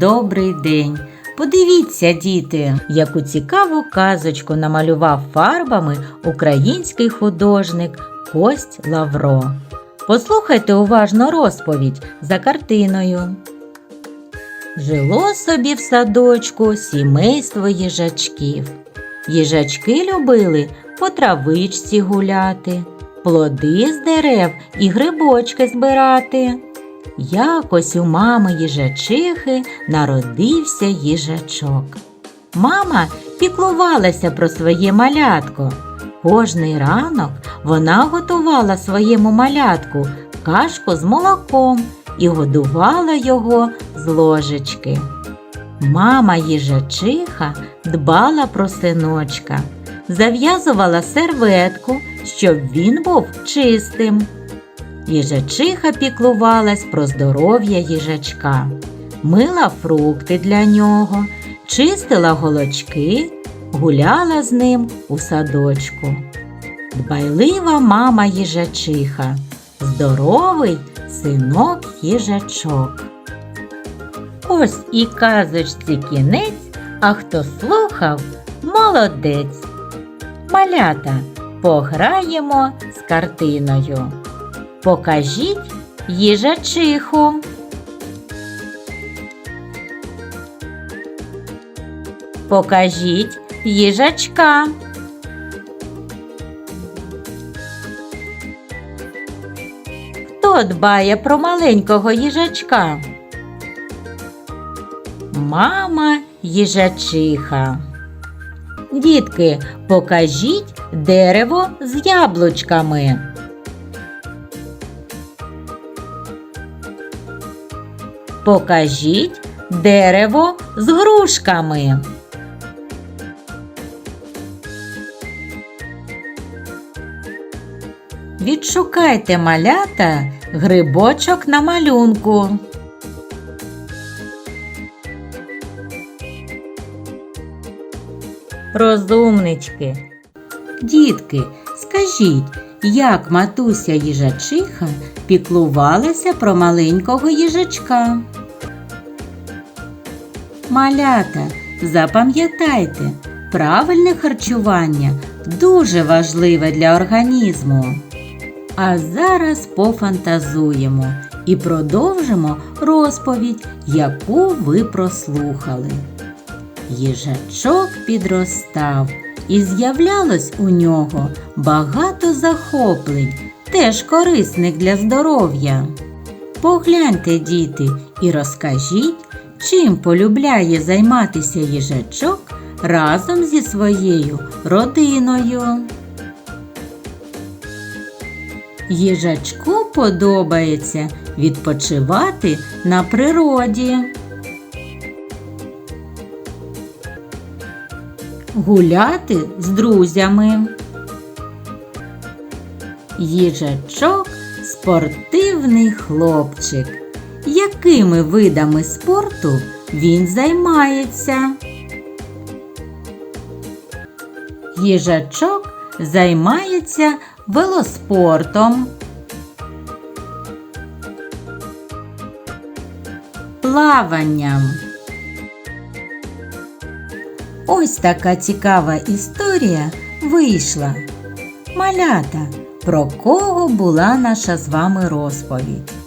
добрий день! Подивіться, діти, яку цікаву казочку намалював фарбами український художник Кость Лавро. Послухайте уважно розповідь за картиною. Жило собі в садочку сімейство їжачків. Їжачки любили по травичці гуляти, плоди з дерев і грибочки збирати. Якось у мами їжачихи народився їжачок. Мама піклувалася про своє малятко. Кожний ранок вона готувала своєму малятку кашку з молоком і годувала його з ложечки. Мама їжачиха дбала про синочка, зав'язувала серветку, щоб він був чистим. Їжачиха піклувалась про здоров'я їжачка, мила фрукти для нього, чистила голочки, гуляла з ним у садочку. Дбайлива мама їжачиха, здоровий синок їжачок. Ось і казочці кінець, а хто слухав, молодець. Малята, пограємо з картиною. Покажіть їжачиху. Покажіть їжачка. Хто дбає про маленького їжачка? Мама їжачиха. Дітки, покажіть дерево з яблучками. Покажіть дерево з грушками. Відшукайте малята грибочок на малюнку. Розумнички. Дітки, скажіть, як матуся їжачиха піклувалася про маленького їжачка? Малята, запам'ятайте, правильне харчування дуже важливе для організму. А зараз пофантазуємо і продовжимо розповідь, яку ви прослухали. Їжачок підростав, і з'являлось у нього багато захоплень, теж корисних для здоров'я. Погляньте, діти, і розкажіть, чим полюбляє займатися їжачок разом зі своєю родиною. Їжачку подобається відпочивати на природі. Гуляти з друзями. Їжачок спортивний хлопчик. Якими видами спорту він займається? Їжачок займається велоспортом. Плаванням. Ось така цікава історія вийшла. Малята, про кого була наша з вами розповідь?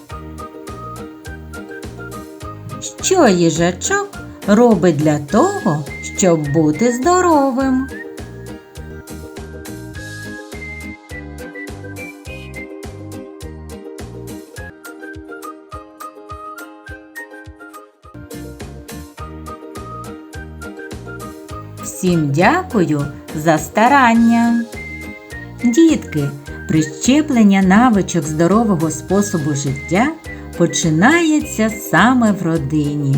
Що їжачок робить для того, щоб бути здоровим? Всім дякую за старання. Дітки, прищеплення навичок здорового способу життя починається саме в родині.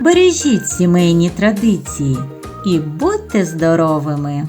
Бережіть сімейні традиції і будьте здоровими!